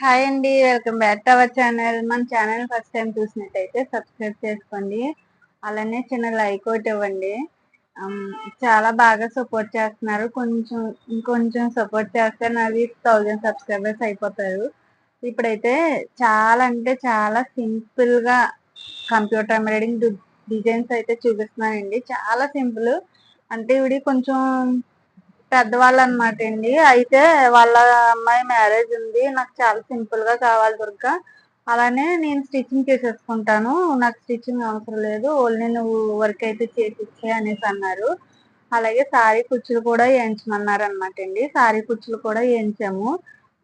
Hi అండి welcome back to our channel. మన channel first time చూసినట్టయితే సబ్స్క్రైబ్ చేసుకోండి. అలానే చిన్న లైక్ ఒకటి ఇవ్వండి. చాలా బాగా సపోర్ట్ చేస్తున్నారు. కొంచెం ఇంకొంచెం సపోర్ట్ చేస్తే నాది థౌజండ్ సబ్స్క్రైబర్స్ అయిపోతారు. ఇప్పుడైతే చాలా అంటే చాలా సింపుల్గా కంప్యూటర్ ఎంబ్రాయిడింగ్ డిజైన్స్ అయితే చూపిస్తున్నానండి. చాలా సింపుల్ అంటే ఇవి కొంచెం పెద్దవాళ్ళు అనమాట అండి అయితే వాళ్ళ అమ్మాయి మ్యారేజ్ ఉంది. నాకు చాలా సింపుల్గా కావాలి దుర్గా. అలానే నేను స్టిచ్చింగ్ చేసేసుకుంటాను. నాకు స్టిచ్చింగ్ అవసరం లేదు. ఓన్లీ నువ్వు వర్క్ అయితే చేసిచ్చే అనేసి అన్నారు. అలాగే సారీ కుచ్చులు కూడా వేయించమన్నారు అనమాట అండి సారీ కుచ్చులు కూడా వేయించాము.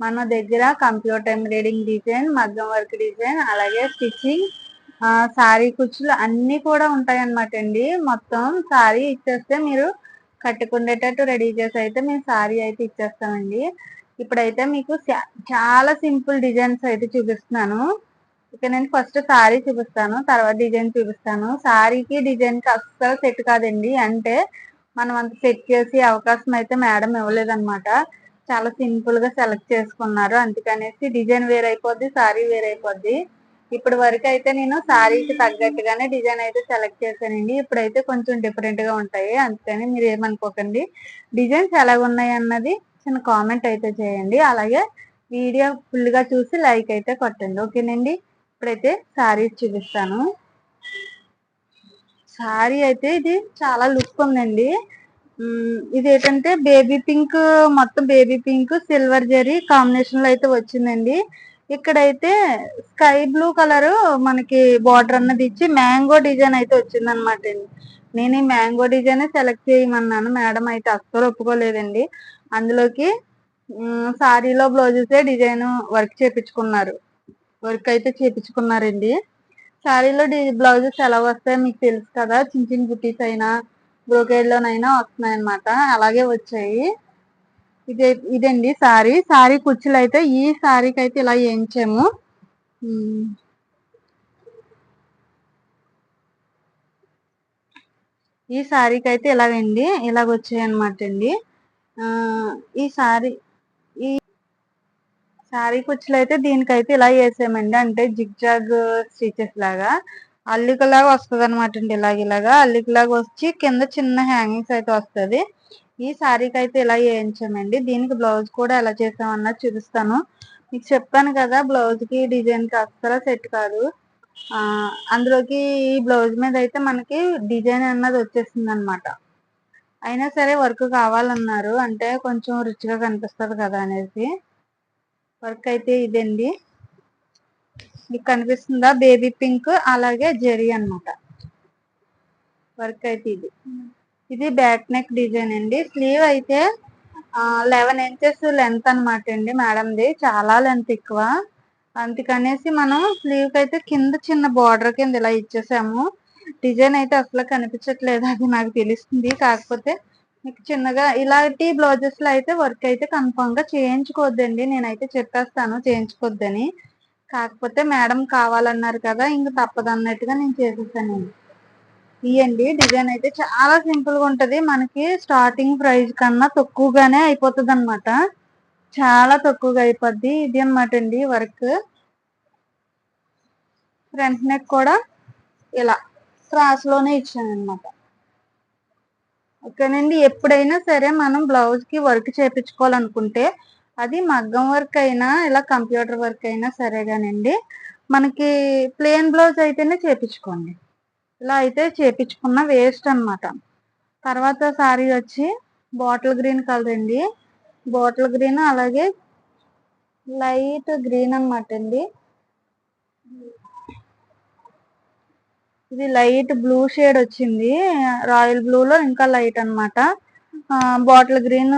మన దగ్గర కంప్యూటర్ ఎంబ్రాయిడింగ్ డిజైన్ మగ్గం వర్క్ డిజైన్ అలాగే స్టిచ్చింగ్ సారీ కుచ్చులు అన్నీ కూడా ఉంటాయి అనమాట అండి మొత్తం సారీ ఇచ్చేస్తే మీరు కట్టుకుండేటట్టు రెడీ చేసి అయితే మేము సారీ అయితే ఇచ్చేస్తామండి. ఇప్పుడైతే మీకు చాలా సింపుల్ డిజైన్స్ అయితే చూపిస్తున్నాను. ఇక నేను ఫస్ట్ సారీ చూపిస్తాను తర్వాత డిజైన్ చూపిస్తాను. సారీకి డిజైన్కి అస్సలు సెట్ కాదండి. అంటే మనం అంత సెట్ చేసే అవకాశం అయితే మేడం ఇవ్వలేదన్నమాట. చాలా సింపుల్గా సెలెక్ట్ చేసుకున్నారు. అందుకనేసి డిజైన్ వేరైపోద్ది సారీ వేరైపోద్ది. ఇప్పుడు వరకు అయితే నేను శారీకి తగ్గట్టుగానే డిజైన్ అయితే సెలెక్ట్ చేశానండి. ఇప్పుడైతే కొంచెం డిఫరెంట్గా ఉంటాయి. అందుకని మీరు ఏమనుకోకండి. డిజైన్స్ ఎలా ఉన్నాయి అన్నది చిన్న కామెంట్ అయితే చేయండి. అలాగే వీడియో ఫుల్గా చూసి లైక్ అయితే కొట్టండి. ఓకేనండి? ఇప్పుడైతే శారీస్ చూపిస్తాను. శారీ అయితే ఇది చాలా లుక్ ఉందండి. ఇది ఏంటంటే బేబీ పింక్ మొత్తం బేబీ పింక్ సిల్వర్ జరీ కాంబినేషన్లో అయితే వచ్చిందండి. ఇక్కడైతే స్కై బ్లూ కలర్ మనకి బార్డర్ అన్నది ఇచ్చి మ్యాంగో డిజైన్ అయితే వచ్చింది అనమాట అండి. నేను ఈ మ్యాంగో డిజైన్ సెలెక్ట్ చేయమన్నాను. మేడం అయితే అస్సలు ఒప్పుకోలేదండి. అందులోకి సారీలో బ్లౌజెసే డిజైన్ వర్క్ చేపించుకున్నారు. వర్క్ అయితే చేపించుకున్నారండి. సారీలో బ్లౌజెస్ ఎలా వస్తాయో మీకు తెలుసు కదా. చిన్న చిన్న బుటీస్ అయినా బ్రోకేడ్లోనైనా వస్తున్నాయి అనమాట అలాగే వచ్చాయి. ఇదే ఇదండి సారీ. సారీ కుర్చీలు అయితే ఈ సారీకి అయితే ఇలా వేయించాము. ఈ సారీకి అయితే ఇలాగండి ఇలాగ వచ్చాయి అనమాట అండి ఈ సారీ ఈ సారీ కుర్చీలు అయితే దీనికైతే ఇలా వేసామండి. అంటే జిగ్ జాగ్ స్టిచెస్ లాగా. అల్లికలాగా వస్తుంది అనమాట అండి ఇలాగ ఇలాగా. అల్లికలాగా వచ్చి కింద చిన్న హ్యాంగింగ్స్ అయితే వస్తుంది. ఈ శారీకి అయితే ఇలా వేయించామండి. దీనికి బ్లౌజ్ కూడా ఎలా చేసామన్నది చూపిస్తాను. మీకు చెప్పాను కదా బ్లౌజ్కి డిజైన్కి అస్సలు సెట్ కాదు. అందులోకి ఈ బ్లౌజ్ మీద అయితే మనకి డిజైన్ అన్నది వచ్చేసింది అనమాట అయినా సరే వర్క్ కావాలన్నారు అంటే కొంచెం రిచ్గా కనిపిస్తుంది కదా అనేసి. వర్క్ అయితే ఇదండి. మీకు కనిపిస్తుందా? బేబీ పింక్ అలాగే జెరీ అనమాట వర్క్ అయితే ఇది. ఇది బ్యాక్ నెక్ డిజైన్ అండి. స్లీవ్ అయితే లెవెన్ ఇంచెస్ లెంత్ అనమాట అండి మేడంది. చాలా లెంత్ ఎక్కువ. అందుకనేసి మనం స్లీవ్కి అయితే కింద చిన్న బార్డర్ కింద ఇలా ఇచ్చేసాము. డిజైన్ అయితే అసలు కనిపించట్లేదు అది నాకు తెలుస్తుంది. కాకపోతే మీకు చిన్నగా ఇలాంటి బ్లౌజెస్లో అయితే వర్క్ అయితే కన్ఫామ్గా చేయించుకోవద్దండి. నేనైతే చెప్పేస్తాను చేయించుకోవద్దని. కాకపోతే మేడం కావాలన్నారు కదా ఇంక తప్పదు అన్నట్టుగా నేను చేసేసాను ఇవ్వండి డిజైన్ అయితే చాలా సింపుల్గా ఉంటది. మనకి స్టార్టింగ్ ప్రైస్ కన్నా తక్కువగానే అయిపోతుంది అనమాట చాలా తక్కువగా అయిపోద్ది. ఇది అనమాట అండి వర్క్. ఫ్రంట్ నెక్ కూడా ఇలా క్రాస్లోనే ఇచ్చాను అనమాట ఓకేనండి ఎప్పుడైనా సరే మనం బ్లౌజ్కి వర్క్ చేపించుకోవాలనుకుంటే అది మగ్గం వర్క్ అయినా ఇలా కంప్యూటర్ వర్క్ అయినా సరేగానండి. మనకి ప్లేన్ బ్లౌజ్ అయితేనే చేపించుకోండి. ఇలా అయితే చేపించుకున్న వేస్ట్ అనమాట తర్వాత శారీ వచ్చి బాటిల్ గ్రీన్ కలర్ అండి బాటిల్ గ్రీన్ అలాగే లైట్ గ్రీన్ అనమాట అండి. ఇది లైట్ బ్లూ షేడ్ వచ్చింది. రాయల్ బ్లూలో ఇంకా లైట్ అనమాట బాటిల్ గ్రీన్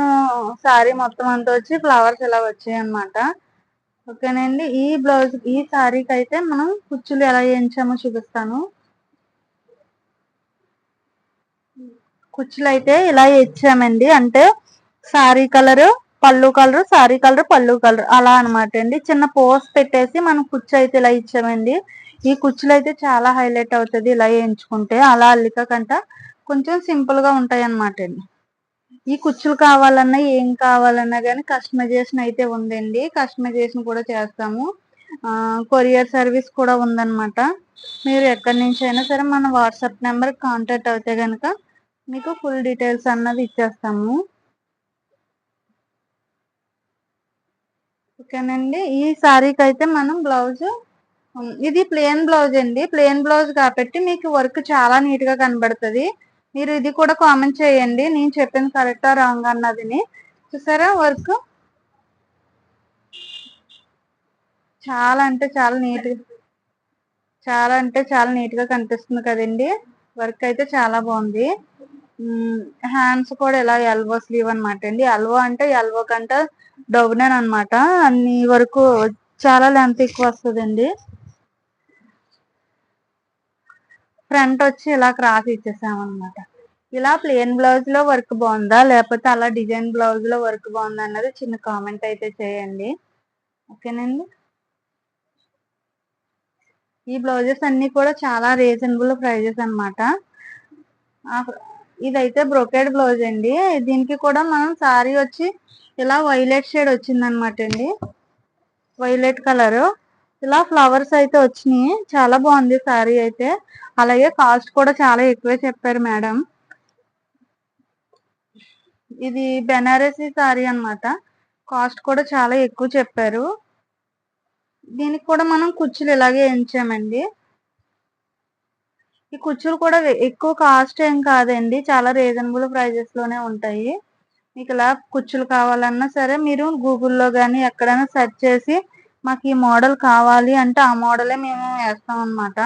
శారీ మొత్తం అంతా వచ్చి ఫ్లవర్స్ ఇలా వచ్చాయి అనమాట ఓకేనండి. ఈ బ్లౌజ్ ఈ శారీకి అయితే మనం కుచ్చులు ఎలా వేయించామో చూపిస్తాను. కుచ్చులు అయితే ఇలా ఇచ్చామండి. అంటే సారీ కలర్ పళ్ళు కలర్ సారీ కలర్ పళ్ళు కలర్ అలా అనమాట అండి. చిన్న పోస్ పెట్టేసి మనం కుచ్చు అయితే ఇలా ఇచ్చామండి. ఈ కుచ్చులు అయితే చాలా హైలైట్ అవుతుంది ఇలా వేయించుకుంటే. అలా అల్లిక కంట కొంచెం సింపుల్గా ఉంటాయి అనమాట అండి. ఈ కుచ్చులు కావాలన్నా ఏం కావాలన్నా కానీ కస్టమైజేషన్ అయితే ఉందండి. కస్టమైజేషన్ కూడా చేస్తాము. కొరియర్ సర్వీస్ కూడా ఉందన్నమాట. మీరు ఎక్కడి నుంచి అయినా సరే మన వాట్సాప్ నెంబర్ కాంటాక్ట్ అవుతే కనుక మీకు ఫుల్ డీటెయిల్స్ అన్నది ఇచ్చేస్తాము. ఓకేనండి. ఈ శారీకి అయితే మనం బ్లౌజ్ ఇది ప్లెయిన్ బ్లౌజ్ అండి. ప్లెయిన్ బ్లౌజ్ కాబట్టి మీకు వర్క్ చాలా నీట్గా కనబడుతుంది. మీరు ఇది కూడా కామెంట్ చేయండి. నేను చెప్పింది కరెక్టా రాంగ్ అన్నదిని. చూసారా వర్క్ చాలా అంటే చాలా నీట్ చాలా అంటే చాలా నీట్గా కనిపిస్తుంది కదండి. వర్క్ అయితే చాలా బాగుంది. హ్యాండ్స్ కూడా ఇలా ఎల్వో స్లీవ్ అనమాట అండి. ఎల్వో అంటే ఎల్వో కంటే డౌనన్ అనమాట అన్ని వరకు చాలా లెంత్ ఎక్కువ వస్తుందండి. ఫ్రంట్ వచ్చి ఇలా క్రాస్ ఇచ్చేసామన్నమాట. ఇలా ప్లెయిన్ బ్లౌజ్లో వర్క్ బాగుందా? లేకపోతే అలా డిజైన్ బ్లౌజ్లో వర్క్ బాగుందా అన్నది చిన్న కామెంట్ అయితే చేయండి. ఓకేనండి? ఈ బ్లౌజెస్ అన్ని కూడా చాలా రీజనబుల్ ప్రైజెస్ అనమాట ఇదైతే బ్రోకెడ్ బ్లౌజ్ అండి. దీనికి కూడా మనం సారీ వచ్చి ఇలా వైలెట్ షేడ్ వచ్చింది అనమాట అండి. Violet colour. ఇలా ఫ్లవర్స్ అయితే వచ్చినాయి. చాలా బాగుంది సారీ అయితే. అలాగే కాస్ట్ కూడా చాలా ఎక్కువే చెప్పారు మేడం. ఇది బెనారసీ సారీ అనమాట కాస్ట్ కూడా చాలా ఎక్కువ చెప్పారు. దీనికి కూడా మనం కుచ్చులు ఇలాగే ఎంచామండి ఈ కుర్చీలు కూడా ఎక్కువ కాస్ట్ ఏం కాదండి. చాలా రీజనబుల్ ప్రైజెస్లోనే ఉంటాయి. మీకు ఇలా కుర్చీలు కావాలన్నా సరే మీరు గూగుల్లో కానీ ఎక్కడైనా సెర్చ్ చేసి మాకు ఈ మోడల్ కావాలి అంటే ఆ మోడలే మేము వేస్తాం అనమాట